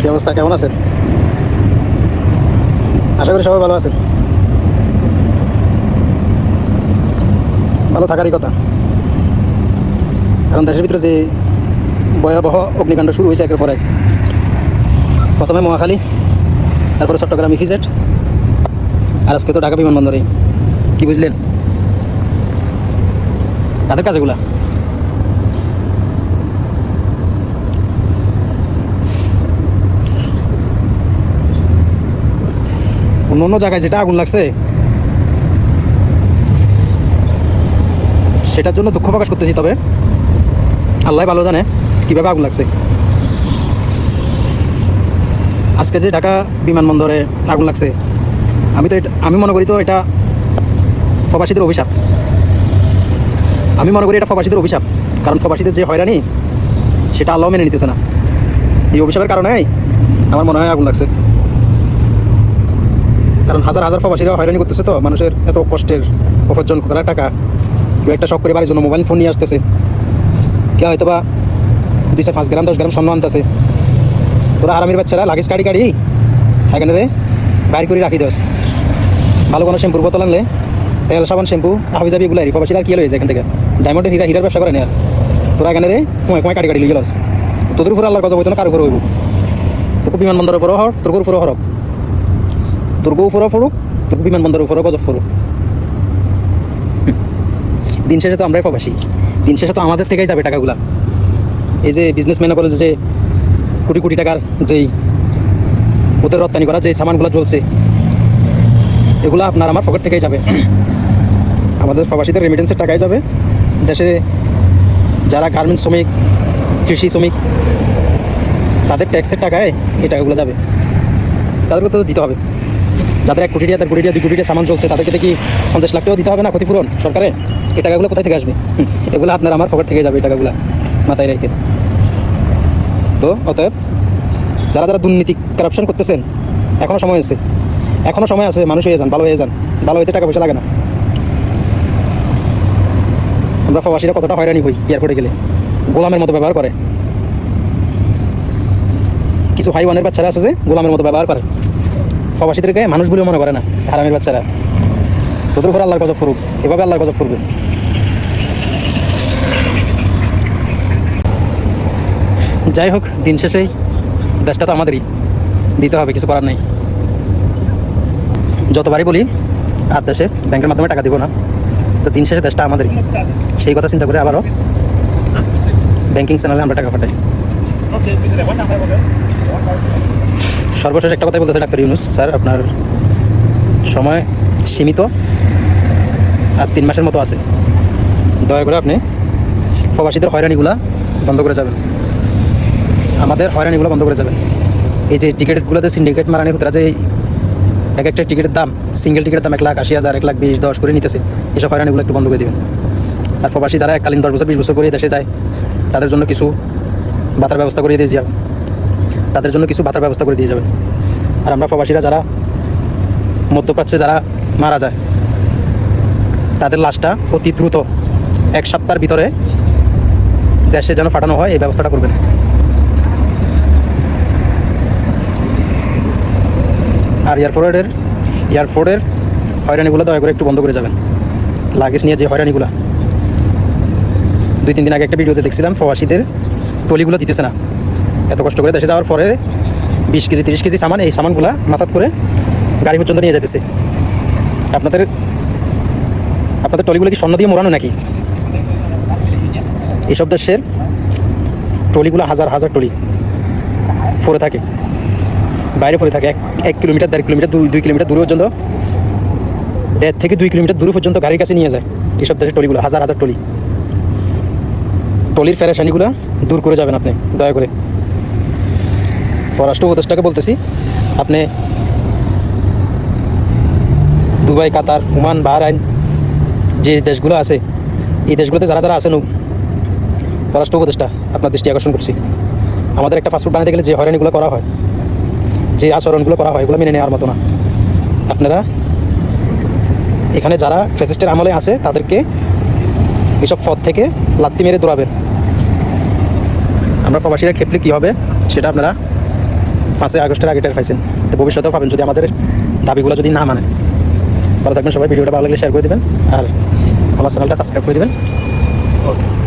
কি অবস্থা? কেমন আছেন? আশা করি সবাই ভালো আছেন। ভালো থাকারই কথা। কারণ দেশের ভিতরে যে ভয়াবহ অগ্নিকাণ্ড শুরু হয়েছে একের পর এক। প্রথমে মহাখালী, তারপরে চট্টগ্রাম ইফিজেট আর আজকে তো ঢাকা বিমানবন্দরে। কি বুঝলেন? কাদের কাজ অন্য অন্য জায়গায় যেটা আগুন লাগছে, সেটার জন্য দুঃখ প্রকাশ করতেছি। তবে আল্লাহ ভালো জানে কীভাবে আগুন লাগছে। আজকে যে ঢাকা বিমানবন্দরে আগুন লাগছে, আমি তো আমি মনে করি তো এটা প্রবাসীদের অভিশাপ। আমি মনে করি এটা প্রবাসীদের অভিশাপ। কারণ প্রবাসীদের যে হয়রানি, সেটা আল্লাহ মেনে নিতেছে না। এই অভিশাপের কারণে আমার মনে হয় আগুন লাগছে। কারণ হাজার হাজার প্রবাসীরা হয়রানি করতেছে তো, মানুষের এত কষ্টের উপার্জন করার টাকা? কেউ একটা শখ করে জন্য মোবাইল ফোন নিয়ে আসতেছে। কেউ হয়তো বা দুইশো পাঁচ গ্রাম, দশ গ্রাম স্বর্ণ আনতেছে। তোরা আরামের বাচ্চারা, লাগেজ কাড়ি কাড়ি, এখানে রে, বাইর করে রাখি দোস ভালো কোনো শ্যাম্পুর বোতল আনলে, তেল, সাবান শ্যাম্পু হাবি যাবি এগুলো আর কি হয়েছে এখান থেকে? ডায়মন্ডের হীরা, হীরার ব্যবসা করে নেয় তোরা এখানে রে কমায় কমায় কাটি কাটি লিয়ে গেলাস তোদের উপরে আল্লাহর কথা বলতো না কারও উপরে হইব। তোকে বিমানবন্দরের উপরও হর তোর উপরে হরক তোর উপরও ফরুক তোর বিমানবন্দরের উপরও গজব ফরুক দিন শেষে তো আমরাই প্রবাসী দিন শেষে তো আমাদের থেকেই যাবে টাকাগুলা। এই যে বিজনেসম্যান করে যে কোটি কোটি টাকার যেই ওদের রপ্তানি করা যে সামানগুলো চলছে এগুলো আপনার আমার পকেট থেকেই যাবে। আমাদের প্রবাসীদের রেমিটেন্সের টাকাই যাবে। দেশে যারা গার্মেন্টস শ্রমিক, কৃষি শ্রমিক, তাদের ট্যাক্সের টাকায় এই টাকাগুলো যাবে। তাদেরকে তো দিতে হবে। যাদের এক কোটি টাকা দেড় কোটি টাকা দুই কোটি টাকা সামান চলছে, তাদেরকে কি পঞ্চাশ লাখ টাকাও দিতে হবে না ক্ষতিপূরণ সরকারে? এই টাকাগুলো কোথায় থেকে আসবে? এগুলো আপনার আমার পকেট থেকে যাবে এই টাকাগুলো মাথায় রেখে। তো অতএব যারা যারা দুর্নীতি কারাপশন করতেছেন এখনও সময় আছে। এখনও সময় আছে, মানুষ হয়ে যান, ভালো হয়ে যান। ভালো হইতে টাকা পয়সা লাগে না। আমরা প্রবাসীরা কতটা হয়রানি হই এয়ারপোর্টে গেলে। গোলামের মতো ব্যবহার করে। কিছু হাইওয়ানের বাচ্চারা আছে যে গোলামের মতো ব্যবহার করে। প্রবাসীদেরকে মানুষ বলেও মনে করে না, হারামের বাচ্চারা। তোদের উপর আল্লাহর গজব ফুরুক, এভাবে আল্লাহর গজব ফুরবে। যাই হোক, দিন শেষেই দেশটা তো আমাদেরই, দিতে হবে, কিছু করার নেই। যতবারই বলি, আর দেশে ব্যাংকের মাধ্যমে টাকা দিব না, তো দিন শেষে দেশটা আমাদেরই। সেই কথা চিন্তা করে আবারও ব্যাংকিং চ্যানেলে আমরা টাকা পাঠাই। সর্বশেষ একটা কথাই বলতেছে ডাক্তার ইউনুস, স্যার, আপনার সময় সীমিত, আর তিন মাসের মতো আছে। দয়া করে আপনি প্রবাসীদের হয়রানিগুলা বন্ধ করে যাবেন। আমাদের হয়রানিগুলো বন্ধ করে যাবেন। এই যে টিকিটগুলোতে সিন্ডিকেট মারানি হতে যে এক একটা টিকিটের দাম, সিঙ্গেল টিকিটের দাম এক লাখ আশি হাজার, এক লাখ বিশ, দশ করে নিতেছে, এসব হয়রানিগুলো একটু বন্ধ করে দেবেন। আর প্রবাসী যারা এককালীন দশ বছর, বিশ বছর করে দেশে যায়, তাদের জন্য কিছু ভাতার ব্যবস্থা করে দিয়ে যাবেন। তাদের জন্য কিছু ভাতার ব্যবস্থা করে দিয়ে যাবে। আর আমরা প্রবাসীরা যারা মধ্যপ্রাচ্যে যারা মারা যায়, তাদের লাশটা অতি দ্রুত এক সপ্তাহের ভিতরে দেশে যেন পাঠানো হয়, এই ব্যবস্থাটা করবেন। আর এয়ারপোর্টের এয়ারপোর্টের হয়রানিগুলো দয়া করে একটু বন্ধ করে যাবেন। লাগেজ নিয়ে যে হয়রানিগুলো। দুই তিন দিন আগে একটা ভিডিওতে দেখছিলাম, প্রবাসীদের টলিগুলো দিতেছে না। এত কষ্ট করে দেশে যাওয়ার পরে বিশ কেজি, তিরিশ কেজি সামান, এই সামানগুলা মাথাত করে গাড়ি পর্যন্ত নিয়ে যেতেছে আপনাদের আপনাদের টলিগুলো কি স্বর্ণ দিয়ে মোড়ানো নাকি? এসব দেশের টলিগুলো হাজার হাজার টলি পড়ে থাকে। বাইরে পড়ে থাকে। এক এক কিলোমিটার, দেড় কিলোমিটার, দুই দুই কিলোমিটার দূরে পর্যন্ত, দেড় থেকে দুই কিলোমিটার দূরে পর্যন্ত গাড়ির কাছে নিয়ে যায় এসব দেশের টলিগুলো হাজার হাজার টলি টলির ফেরাসানিগুলো দূর করে যাবেন আপনি, দয়া করে। পররাষ্ট্র উপদেষ্টাকে বলতেছি, আপনি দুবাই, কাতার, ওমান, বাহরাইন, যে দেশগুলো আছে, এই দেশগুলোতে যারা যারা আছেন পররাষ্ট্র উপদেষ্টা, আপনার দৃষ্টি আকর্ষণ করছি। আমাদের একটা পাসপোর্ট বানাতে গেলে যে হয়রানিগুলো করা হয়, যে আচরণগুলো করা হয়, এগুলো মেনে নেওয়ার মতো না। আপনারা এখানে যারা ফেসিস্টের আমলে আছে, তাদেরকে এসব পথ থেকে লাত্তি মেরে দৌড়াবেন। আমরা প্রবাসীরা ক্ষেত্রে কী হবে, সেটা আপনারা পাঁচই আগস্টের আগে টের পাইছেন। তো ভবিষ্যতেও পাবেন যদি আমাদের দাবিগুলো যদি না মানে। ভালো থাকবেন সবাই, ভিডিওটা ভালো লাগলে শেয়ার করে দেবেন। আর আমার চ্যানেলটা সাবস্ক্রাইব করে দেবেন। ওকে